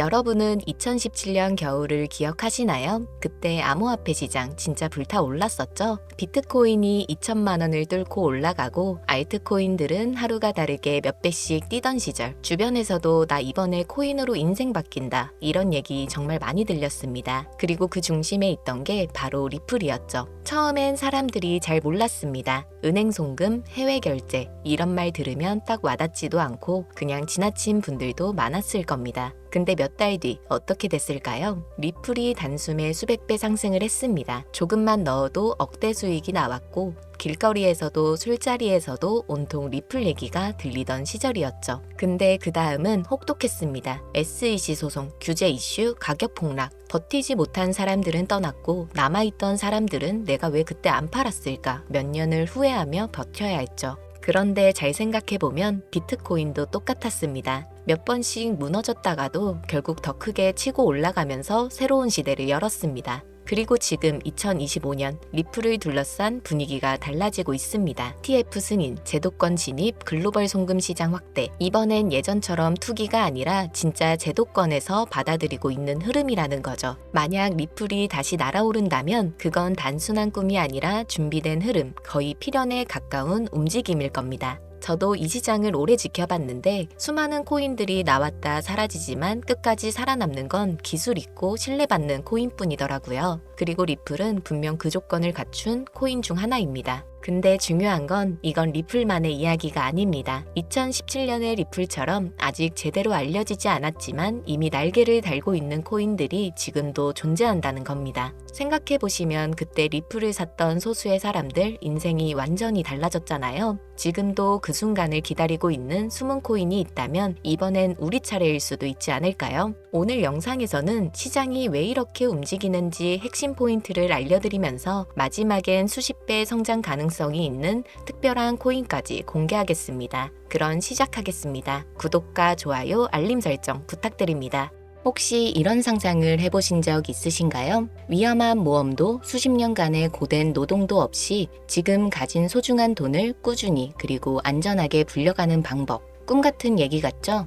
여러분은 2017년 겨울을 기억하시나요? 그때 암호화폐 시장 진짜 불타올랐었죠? 비트코인이 2천만 원을 뚫고 올라가고 알트코인들은 하루가 다르게 몇 배씩 뛰던 시절 주변에서도 나 이번에 코인으로 인생 바뀐다 이런 얘기 정말 많이 들렸습니다. 그리고 그 중심에 있던 게 바로 리플이었죠. 처음엔 사람들이 잘 몰랐습니다. 은행 송금, 해외 결제 이런 말 들으면 딱 와닿지도 않고 그냥 지나친 분들도 많았을 겁니다. 근데 몇 달 뒤 어떻게 됐을까요? 리플이 단숨에 수백 배 상승을 했습니다. 조금만 넣어도 억대 수익이 나왔고 길거리에서도 술자리에서도 온통 리플 얘기가 들리던 시절이었죠. 근데 그 다음은 혹독했습니다. SEC 소송, 규제 이슈, 가격 폭락. 버티지 못한 사람들은 떠났고 남아있던 사람들은 내가 왜 그때 안 팔았을까 몇 년을 후회하며 버텨야 했죠. 그런데 잘 생각해보면 비트코인도 똑같았습니다. 몇 번씩 무너졌다가도 결국 더 크게 치고 올라가면서 새로운 시대를 열었습니다. 그리고 지금 2025년 리플을 둘러싼 분위기가 달라지고 있습니다. TF 승인, 제도권 진입, 글로벌 송금 시장 확대. 이번엔 예전처럼 투기가 아니라 진짜 제도권에서 받아들이고 있는 흐름이라는 거죠. 만약 리플이 다시 날아오른다면 그건 단순한 꿈이 아니라 준비된 흐름, 거의 필연에 가까운 움직임일 겁니다. 저도 이 시장을 오래 지켜봤는데 수많은 코인들이 나왔다 사라지지만 끝까지 살아남는 건 기술 있고 신뢰받는 코인뿐이더라고요. 그리고 리플은 분명 그 조건을 갖춘 코인 중 하나입니다. 근데 중요한 건 이건 리플만의 이야기가 아닙니다. 2017년의 리플처럼 아직 제대로 알려지지 않았지만 이미 날개를 달고 있는 코인들이 지금도 존재한다는 겁니다. 생각해 보시면 그때 리플을 샀던 소수의 사람들 인생이 완전히 달라졌잖아요. 지금도 그 순간을 기다리고 있는 숨은 코인이 있다면 이번엔 우리 차례일 수도 있지 않을까요? 오늘 영상에서는 시장이 왜 이렇게 움직이는지 핵심 포인트를 알려드리면서 마지막엔 수십 배 성장 가능성 이 있는 특별한 코인까지 공개하겠습니다. 그럼 시작하겠습니다. 구독과 좋아요, 알림 설정 부탁드립니다. 혹시 이런 상상을 해보신 적 있으신가요? 위험한 모험도 수십 년간의 고된 노동도 없이 지금 가진 소중한 돈을 꾸준히 그리고 안전하게 불려가는 방법. 꿈 같은 얘기 같죠?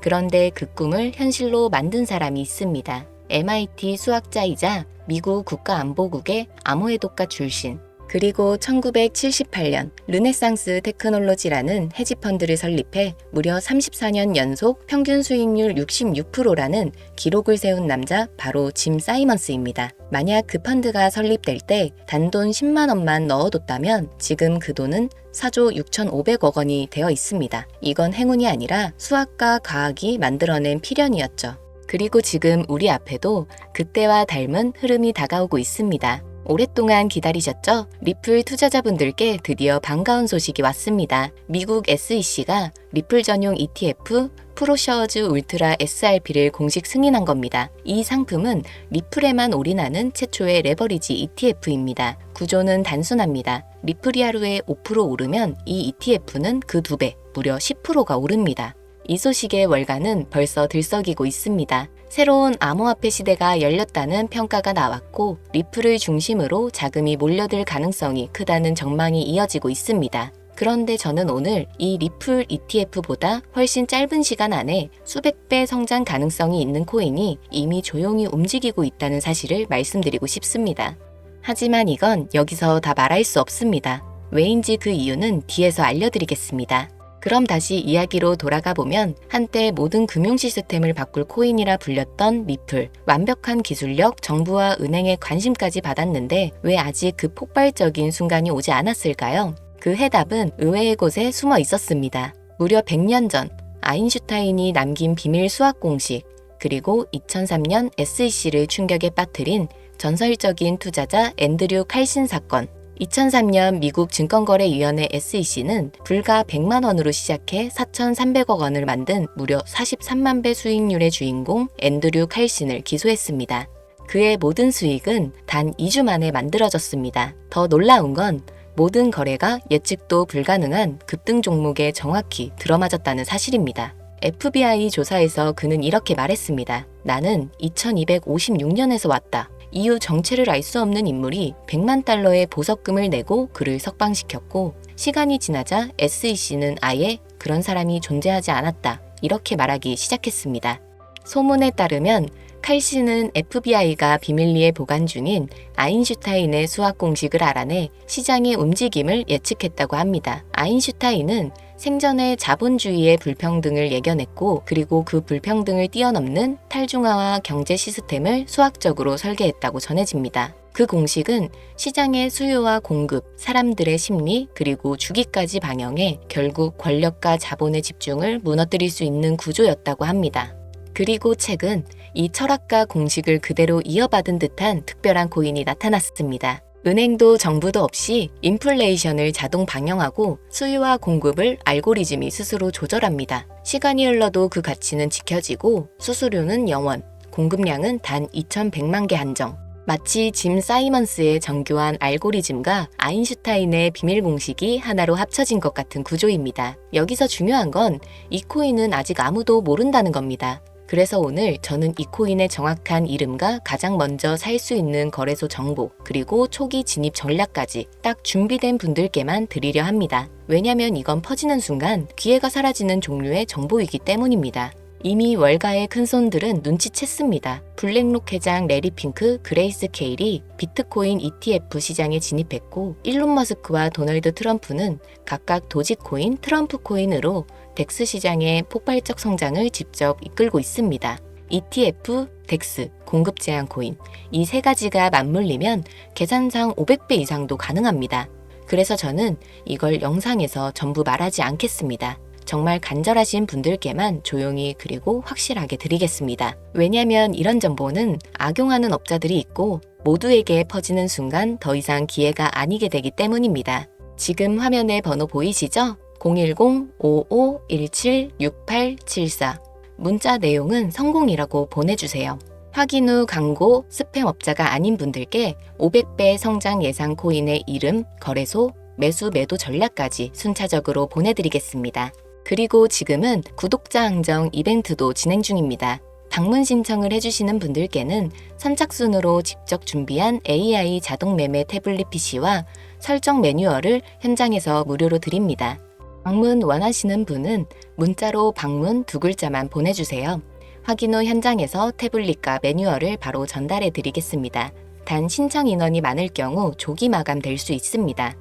그런데 그 꿈을 현실로 만든 사람이 있습니다. MIT 수학자이자 미국 국가안보국의 암호해독가 출신, 그리고 1978년 르네상스 테크놀로지라는 헤지펀드를 설립해 무려 34년 연속 평균 수익률 66%라는 기록을 세운 남자 바로 짐 사이먼스입니다. 만약 그 펀드가 설립될 때 단돈 10만 원만 넣어뒀다면 지금 그 돈은 4조 6,500억 원이 되어 있습니다. 이건 행운이 아니라 수학과 과학이 만들어낸 필연이었죠. 그리고 지금 우리 앞에도 그때와 닮은 흐름이 다가오고 있습니다. 오랫동안 기다리셨죠? 리플 투자자분들께 드디어 반가운 소식이 왔습니다. 미국 SEC가 리플 전용 ETF 프로셔즈 울트라 SRP를 공식 승인한 겁니다. 이 상품은 리플에만 올인하는 최초의 레버리지 ETF입니다. 구조는 단순합니다. 리플이 하루에 5% 오르면 이 ETF는 그 두 배, 무려 10%가 오릅니다. 이 소식의 월가는 벌써 들썩이고 있습니다. 새로운 암호화폐 시대가 열렸다는 평가가 나왔고 리플을 중심으로 자금이 몰려들 가능성이 크다는 전망이 이어지고 있습니다. 그런데 저는 오늘 이 리플 ETF보다 훨씬 짧은 시간 안에 수백 배 성장 가능성이 있는 코인이 이미 조용히 움직이고 있다는 사실을 말씀드리고 싶습니다. 하지만 이건 여기서 다 말할 수 없습니다. 왜인지 그 이유는 뒤에서 알려드리겠습니다. 그럼 다시 이야기로 돌아가 보면 한때 모든 금융 시스템을 바꿀 코인이라 불렸던 리플. 완벽한 기술력, 정부와 은행의 관심까지 받았는데 왜 아직 그 폭발적인 순간이 오지 않았을까요? 그 해답은 의외의 곳에 숨어 있었습니다. 무려 100년 전 아인슈타인이 남긴 비밀 수학 공식, 그리고 2003년 SEC를 충격에 빠뜨린 전설적인 투자자 앤드류 칼신 사건, 2003년 미국 증권거래위원회 SEC는 불과 100만 원으로 시작해 4,300억 원을 만든 무려 43만 배 수익률의 주인공 앤드류 칼신을 기소했습니다. 그의 모든 수익은 단 2주 만에 만들어졌습니다. 더 놀라운 건 모든 거래가 예측도 불가능한 급등 종목에 정확히 들어맞았다는 사실입니다. FBI 조사에서 그는 이렇게 말했습니다. 나는 2256년에서 왔다. 이후 정체를 알 수 없는 인물이 100만 달러의 보석금을 내고 그를 석방시켰고 시간이 지나자 SEC는 아예 그런 사람이 존재하지 않았다. 이렇게 말하기 시작했습니다. 소문에 따르면 칼 씨는 FBI가 비밀리에 보관 중인 아인슈타인의 수학 공식을 알아내 시장의 움직임을 예측했다고 합니다. 아인슈타인은 생전에 자본주의의 불평등을 예견했고 그리고 그 불평등을 뛰어넘는 탈중화와 경제 시스템을 수학적으로 설계했다고 전해집니다. 그 공식은 시장의 수요와 공급, 사람들의 심리, 그리고 주기까지 방영해 결국 권력과 자본의 집중을 무너뜨릴 수 있는 구조였다고 합니다. 그리고 최근 이 철학과 공식을 그대로 이어받은 듯한 특별한 코인이 나타났습니다. 은행도 정부도 없이 인플레이션을 자동 방영하고 수요와 공급을 알고리즘이 스스로 조절합니다. 시간이 흘러도 그 가치는 지켜지고 수수료는 영원, 공급량은 단 2,100만 개 한정. 마치 짐 사이먼스의 정교한 알고리즘과 아인슈타인의 비밀 공식이 하나로 합쳐진 것 같은 구조입니다. 여기서 중요한 건 이 코인은 아직 아무도 모른다는 겁니다. 그래서 오늘 저는 이 코인의 정확한 이름과 가장 먼저 살 수 있는 거래소 정보, 그리고 초기 진입 전략까지 딱 준비된 분들께만 드리려 합니다. 왜냐면 이건 퍼지는 순간 기회가 사라지는 종류의 정보이기 때문입니다. 이미 월가의 큰 손들은 눈치챘습니다. 블랙록 회장 레리 핑크, 그레이스 케일이 비트코인 ETF 시장에 진입했고 일론 머스크와 도널드 트럼프는 각각 도지코인, 트럼프 코인으로 덱스 시장의 폭발적 성장을 직접 이끌고 있습니다. ETF, 덱스, 공급 제한 코인 이 세 가지가 맞물리면 계산상 500배 이상도 가능합니다. 그래서 저는 이걸 영상에서 전부 말하지 않겠습니다. 정말 간절하신 분들께만 조용히 그리고 확실하게 드리겠습니다. 왜냐면 이런 정보는 악용하는 업자들이 있고 모두에게 퍼지는 순간 더 이상 기회가 아니게 되기 때문입니다. 지금 화면에 번호 보이시죠? 010-5517-6874 문자 내용은 성공이라고 보내주세요. 확인 후 광고, 스팸 업자가 아닌 분들께 500배 성장 예상 코인의 이름, 거래소, 매수 매도 전략까지 순차적으로 보내드리겠습니다. 그리고 지금은 구독자 항정 이벤트도 진행 중입니다. 방문 신청을 해주시는 분들께는 선착순으로 직접 준비한 AI 자동 매매 태블릿 PC와 설정 매뉴얼을 현장에서 무료로 드립니다. 방문 원하시는 분은 문자로 방문 두 글자만 보내주세요. 확인 후 현장에서 태블릿과 매뉴얼을 바로 전달해 드리겠습니다. 단 신청 인원이 많을 경우 조기 마감될 수 있습니다.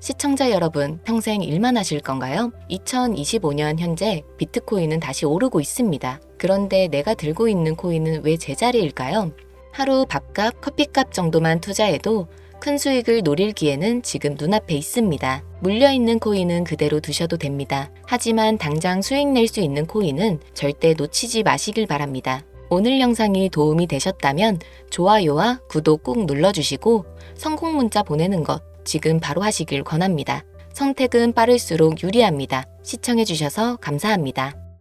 시청자 여러분, 평생 일만 하실 건가요? 2025년 현재 비트코인은 다시 오르고 있습니다. 그런데 내가 들고 있는 코인은 왜 제자리일까요? 하루 밥값, 커피값 정도만 투자해도 큰 수익을 노릴 기회는 지금 눈앞에 있습니다. 물려있는 코인은 그대로 두셔도 됩니다. 하지만 당장 수익 낼 수 있는 코인은 절대 놓치지 마시길 바랍니다. 오늘 영상이 도움이 되셨다면 좋아요와 구독 꾹 눌러주시고 성공 문자 보내는 것 지금 바로 하시길 권합니다. 선택은 빠를수록 유리합니다. 시청해주셔서 감사합니다.